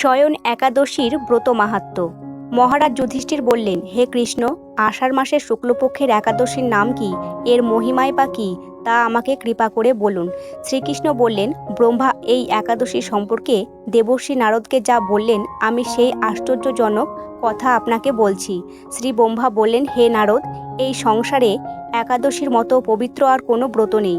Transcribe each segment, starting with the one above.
শয়ন একাদশীর ব্রত মাহাত্ম্য মহারাজ যুধিষ্ঠির বললেন, হে কৃষ্ণ, আষাঢ় মাসের শুক্লপক্ষের একাদশীর নাম কি? এর মহিমায় বা কি? তা আমাকে কৃপা করে বলুন। শ্রীকৃষ্ণ বললেন, ব্রহ্মা এই একাদশী সম্পর্কে দেবশ্রী নারদকে যা বললেন, আমি সেই আশ্চর্যজনক কথা আপনাকে বলছি। শ্রী ব্রহ্মা বললেন, হে নারদ, এই সংসারে একাদশীর মতো পবিত্র আর কোনো ব্রত নেই।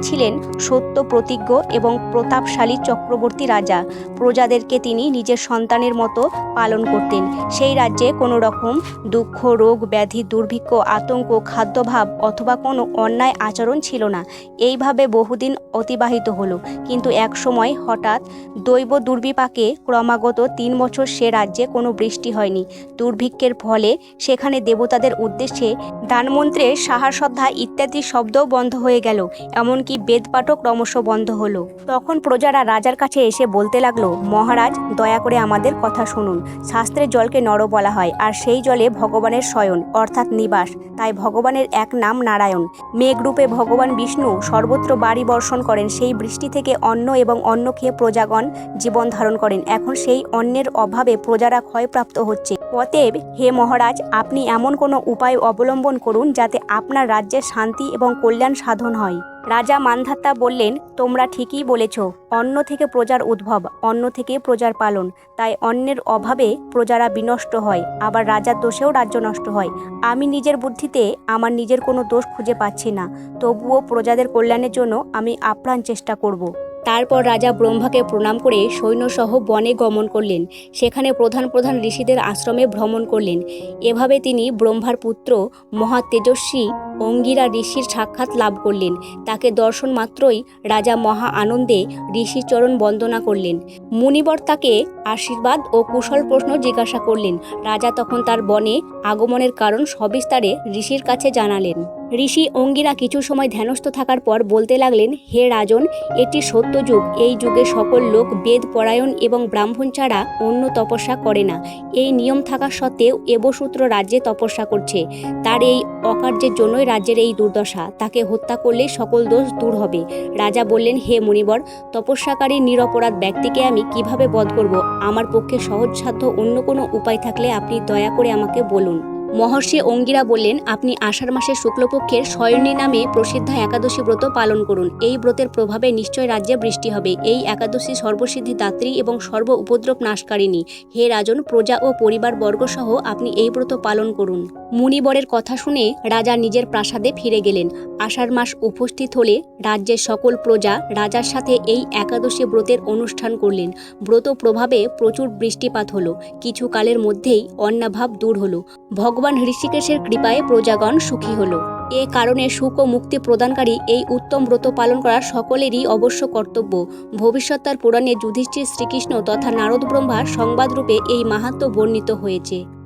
ছিলেন সত্য প্রতিজ্ঞ এবং প্রতাপশালী চক্রবর্তী রাজা। প্রজাদেরকে তিনি নিজের সন্তানের মতো পালন করতেন। সেই রাজ্যে কোনো রকম দুঃখ, রোগ, ব্যাধি, দুর্ভিক্ষ, আতঙ্ক, খাদ্যভাব অথবা কোনো অন্যায় আচরণ ছিল না। এইভাবে বহুদিন অতিবাহিত হলো। কিন্তু এক সময় হঠাৎ দৈব দুর্বিপাকে ক্রমাগত তিন বছর সে রাজ্যে কোনো বৃষ্টি হয়নি। দুর্ভিক্ষের ফলে সেখানে দেবতাদের উদ্দেশ্যে দানমন্ত্রের সাহাশ্রদ্ধা ইত্যাদি শব্দও বন্ধ হয়ে গেল। এমনকি বেদপাঠও ক্রমশ বন্ধ হলো। তখন প্রজারা রাজার কাছে এসে বলতে লাগল, মহারাজ, দয়া করে আমাদের কথা শুনুন। শাস্ত্রের জলকে নর বলা হয়, আর সেই জলে ভগবানের শয়ন, অর্থাৎ নিবাস। তাই ভগবানের এক নাম নারায়ণ। মেঘরূপে ভগবান বিষ্ণু সর্বত্র বাড়ি বর্ষণ করেন, সেই বৃষ্টি থেকে অন্ন এবং অন্ন খেয়ে প্রজাগণ জীবন ধারণ করেন। এখন সেই অন্নের অভাবে প্রজারা ক্ষয়প্রাপ্ত হচ্ছে। অতএব, হে মহারাজ, আপনি এমন কোনো উপায় অবলম্বন করুন যাতে আপনার রাজ্যের শান্তি এবং কল্যাণ সাধন হয়। রাজা মানধাত্তা বললেন, তোমরা ঠিকই বলেছ অন্য থেকে প্রজার উদ্ভব অন্য থেকে প্রজার পালন। তাই অন্যের অভাবে প্রজারা বিনষ্ট হয়, আবার রাজার দোষেও রাজ্য নষ্ট হয়। আমি নিজের বুদ্ধিতে আমার নিজের কোনো দোষ খুঁজে পাচ্ছি না। তবুও প্রজাদের কল্যাণের জন্য আমি আপ্রাণ চেষ্টা করব। তারপর রাজা ব্রহ্মাকে প্রণাম করে সৈন্যসহ বনে গমন করলেন। সেখানে প্রধান প্রধান ঋষিদের আশ্রমে ভ্রমণ করলেন। এভাবে তিনি ব্রহ্মার পুত্র মহা তেজস্বী অঙ্গিরা ঋষির সাক্ষাৎ লাভ করলেন। তাকে দর্শন মাত্রই রাজা মহা আনন্দে ঋষির চরণ বন্দনা করলেন। মুনিবর তাকে আশীর্বাদ ও কুশল প্রশ্ন জিজ্ঞাসা করলেন। রাজা তখন তার বনে আগমনের কারণ সবিস্তারে ঋষির কাছে জানালেন। ঋষি অঙ্গিরা কিছু সময় ধ্যানস্থ থাকার পর বলতে লাগলেন, হে রাজন এটি সত্য যুগ। এই যুগে সকল লোক বেদ, পরায়ণ এবং ব্রাহ্মণ ছাড়া অন্য তপস্যা করে না। এই নিয়ম থাকা সত্ত্বেও এবসূত্র রাজ্যে তপস্যা করছে। তার এই অকার্যের জন্যই রাজ্যের এই দুর্দশা। তাকে হত্যা করলে সকল দোষ দূর হবে। রাজা বললেন, হে মুনিবর, তপস্যাকারী নিরপরাধ ব্যক্তিকে আমি কীভাবে বধ করব? আমার পক্ষে সহজসাধ্য অন্য কোনো উপায় থাকলে আপনি দয়া করে আমাকে বলুন। মহর্ষি অঙ্গিরা বললেন, আপনি আষাঢ় মাসের শুক্লপক্ষের শয়নী নামে প্রসিদ্ধ একাদশী ব্রত পালন করুন। এই ব্রতের প্রভাবে নিশ্চয় রাজ্যে বৃষ্টি হবে। এই একাদশী সর্বসিদ্ধি দাত্রী এবং সর্ব উপদ্রব নাশকারিণী। হে রাজন, প্রজা ও পরিবার বর্গসহ আপনি এই ব্রত পালন করুন। মুনিবরের কথা শুনে রাজা নিজের প্রাসাদে ফিরে গেলেন। আষাঢ় মাস উপস্থিত হলে রাজ্যের সকল প্রজা রাজার সাথে এই একাদশী ব্রতের অনুষ্ঠান করলেন। ব্রত প্রভাবে প্রচুর বৃষ্টিপাত হলো। কিছু কালের মধ্যেই অন্নাভাব দূর হলো। ভগবান ঋষিকেশের কৃপায় প্রজাগণ সুখী হল। এ কারণে সুখ ও মুক্তি প্রদানকারী এই উত্তম ব্রত পালন করা সকলেরই অবশ্য কর্তব্য। ভবিষ্যৎ পুরাণে যুধিষ্ঠির শ্রীকৃষ্ণ তথা নারদ ব্রহ্মার সংবাদরূপে এই মাহাত্ম বর্ণিত হয়েছে।